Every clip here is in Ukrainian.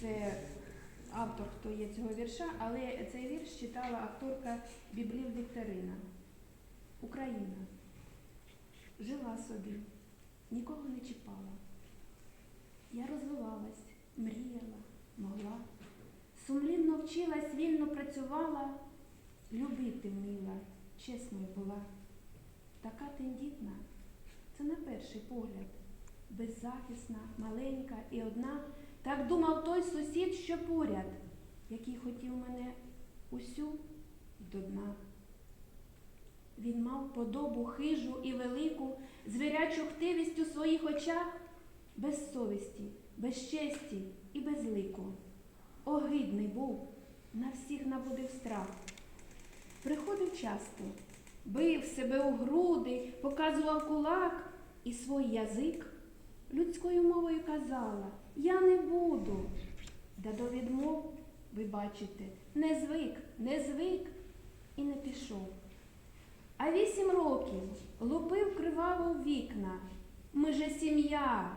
це автор, хто є цього вірша, але цей вірш читала акторка Біблів Вікторина. Україна. Жила собі, нікого не чіпала. Я розвивалась, мріяла, могла. Сумлінно вчилась, вільно працювала, любити вміла, чесною була. Така тендітна, це на перший погляд, беззахисна, маленька і одна. Так думав той сусід, що поряд, який хотів мене усю до дна. Він мав подобу хижу і велику, звірячу хтивість у своїх очах, без совісті, без честі і без лику. Огидний був, на всіх наводив страх. Приходив часто, бив себе у груди, показував кулак і свій язик людською мовою казала Я не буду. Да до відмов, ви бачите, не звик, не звик і не пішов. А вісім років лупив криваво вікна. Ми же сім'я.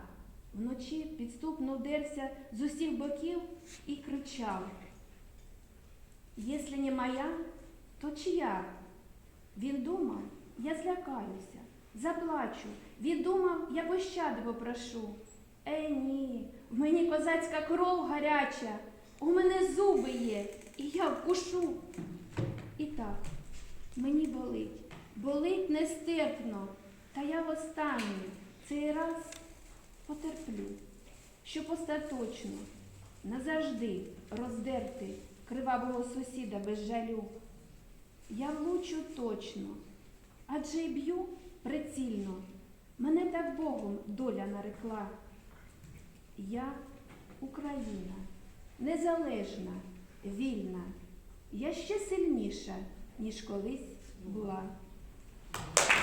Вночі підступно вдерся з усіх боків і кричав. Якщо не моя, то чия? Він думав, я злякаюся, заплачу. Він думав, я пощади попрошу. Е, ні, в мені козацька кров гаряча, у мене зуби є, і я вкушу. І так, мені болить, болить нестерпно, та я востаннє цей раз потерплю, щоб остаточно, назавжди роздерти кривавого сусіда без жалю. Я влучу точно, адже й б'ю прицільно. Мене так Богом доля нарекла. Я Україна, незалежна, вільна. Я ще сильніша, ніж колись була.